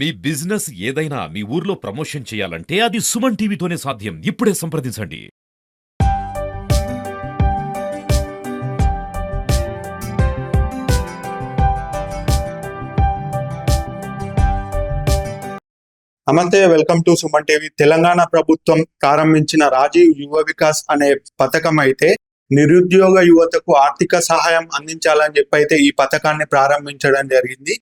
మీ business ఏదైనా మీ ఊర్లో promotion చేయాలంటే అది సుమన్ టీవీతోనే సాధ్యం. ఇప్పుడే సంప్రదించండి. నమస్తే welcome to Suman TV. Telangana ప్రభుత్వం ప్రారంభించిన రాజీవ్ యువ వికాస్ అనే పథకం అయితే నిరుద్యోగ యువతకు ఆర్థిక సహాయం అందించాలని చెప్పి అయితే ఈ పథకాన్ని ప్రారంభించడం జరిగింది.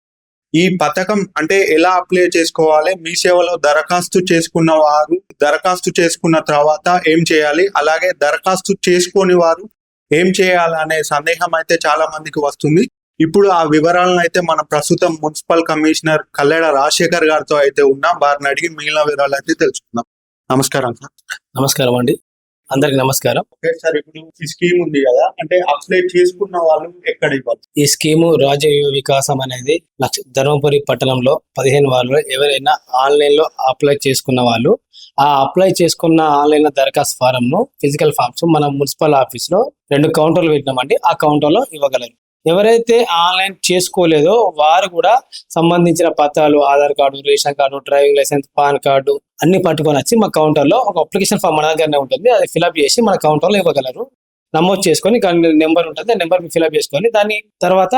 ఈ పథకం అంటే ఎలా అప్లై చేసుకోవాలి? మీ సేవలో దరఖాస్తు చేసుకున్న వారు దరఖాస్తు చేసుకున్న తర్వాత ఏం చేయాలి? అలాగే దరఖాస్తు చేసుకోని వారు ఏం చేయాలనే సందేహం అయితే చాలా మందికి వస్తుంది. ఇప్పుడు ఆ వివరాలను అయితే మన ప్రస్తుతం మున్సిపల్ కమిషనర్ కల్లెడ రాజశేఖర్ గారితో అయితే ఉన్నాం. వారిని అడిగి మిగిలిన వివరాలు అయితే తెలుసుకుందాం. నమస్కారం సార్. నమస్కారం అండి. అందరికి నమస్కారం. సార్ ఇప్పుడు ఈ స్కీమ్ ఉంది కదా అంటే అప్లై చేసుకున్న వాళ్ళు ఎక్కడ ఇవ్వాలి? ఈ స్కీము రాజీవ్ వికాసం అనేది లక్ష- ధర్మపురి పట్టణంలో పదిహేను వాళ్ళు ఎవరైనా ఆన్లైన్లో అప్లై చేసుకున్న వాళ్ళు ఆ అప్లై చేసుకున్న ఆన్లైన్ దరఖాస్తు ఫారం ను ఫిజికల్ ఫామ్స్ మన మున్సిపల్ ఆఫీస్లో రెండు కౌంటర్లు పెట్టినామండి ఆ కౌంటర్లో ఇవ్వగలరు. ఎవరైతే ఆన్లైన్ చేసుకోలేదో వారు కూడా సంబంధించిన పత్రాలు Aadhaar card ration card driving licence PAN card అన్ని పట్టుకొని వచ్చి మా కౌంటర్లో ఒక అప్లికేషన్ ఫామ్ మన దగ్గరనే ఉంటుంది. అది ఫిల్అప్ చేసి మన కౌంటర్లో ఇవ్వగలరు. నమోదు చేసుకొని నెంబర్ ఉంటుంది. ఆ నెంబర్ ఫిల్అప్ చేసుకొని దాన్ని తర్వాత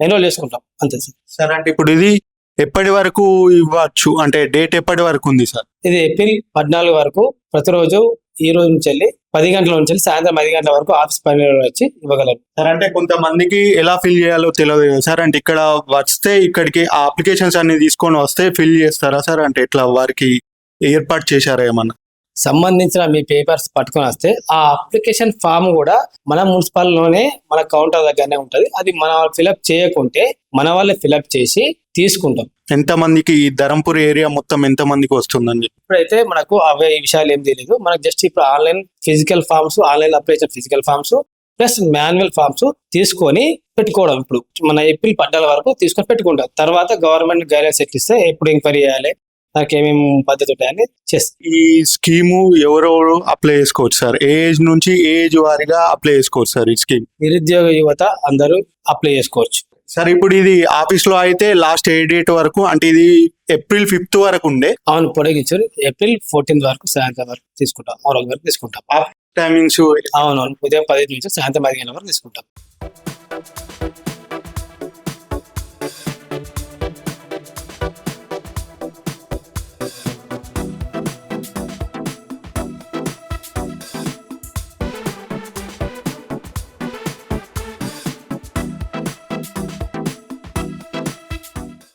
ఎన్రోల్ చేసుకుంటాం. అంతే సార్. సార్ అంటే ఇప్పుడు ఇది ఎప్పటి వరకు ఇవ్వచ్చు? అంటే డేట్ ఎప్పటి వరకు ఉంది సార్? ఇది ఏప్రిల్ పద్నాలుగు వరకు ప్రతిరోజు ఈ రోజు నుంచి వెళ్ళి పది గంటల నుంచి వెళ్ళి సాయంత్రం ఐదు గంటల వరకు ఆఫీస్ పని వచ్చి ఇవ్వగలరు. సార్ అంటే కొంతమందికి ఎలా ఫిల్ చేయాలో తెలియదు కదా సార్. అంటే ఇక్కడ వస్తే ఇక్కడికి ఆ అప్లికేషన్స్ అన్ని తీసుకొని వస్తే ఫిల్ చేస్తారా సార్? అంటే ఇట్లా వారికి ఏర్పాటు చేశారా ఏమన్నా? సంబంధించిన మీ పేపర్స్ పట్టుకొని వస్తే ఆ అప్లికేషన్ ఫామ్ కూడా మన మున్సిపల్లోనే మన కౌంటర్ దగ్గరనే ఉంటది. అది మన ఫిలప్ చేయకుంటే మన వాళ్ళే ఫిలప్ చేసి తీసుకుంటాం. ఎంత మందికి ఈ ధరంపూర్ ఏరియా మొత్తం ఎంత మందికి వస్తుందని చెప్పి ఇప్పుడైతే మనకు అవే ఈ విషయాలు ఏం తెలియదు మనకు జస్ట్ ఇప్పుడు online physical forms online application physical forms plus manual forms తీసుకొని పెట్టుకోవడం ఇప్పుడు. మన ఏప్రిల్ పడ్డాల వరకు తీసుకొని పెట్టుకుంటాం. తర్వాత గవర్నమెంట్ గైడెన్స్ ఎట్లిస్తే ఎప్పుడు ఎంక్వైరీ చేయాలి? దానికి ఏమేమి పద్ధతి ఉంటాయని చేస్తాం ఈ స్కీము ఎవరెవరు అప్లై చేసుకోవచ్చు సార్? ఏ ఏజ్ నుంచి ఏ ఏజ్ వారిగా అప్లై చేసుకోవచ్చు సార్ ఈ స్కీమ్? నిరుద్యోగ యువత అందరూ అప్లై చేసుకోవచ్చు. సార్ ఇప్పుడు ఇది ఆఫీస్లో అయితే లాస్ట్ ఏ డేట్ వరకు అంటే ఇది ఏప్రిల్ ఫిఫ్త్ వరకు ఉండే? అవును పొడిగించారు ఏప్రిల్ ఫోర్టీన్త్ వరకు సాయంత్రం వరకు తీసుకుంటాం. ఆ రోజు వరకు తీసుకుంటాం. టైమింగ్స్ అవును అవును ఉదయం పది నుంచి సాయంత్రం గంటల వరకు తీసుకుంటాం.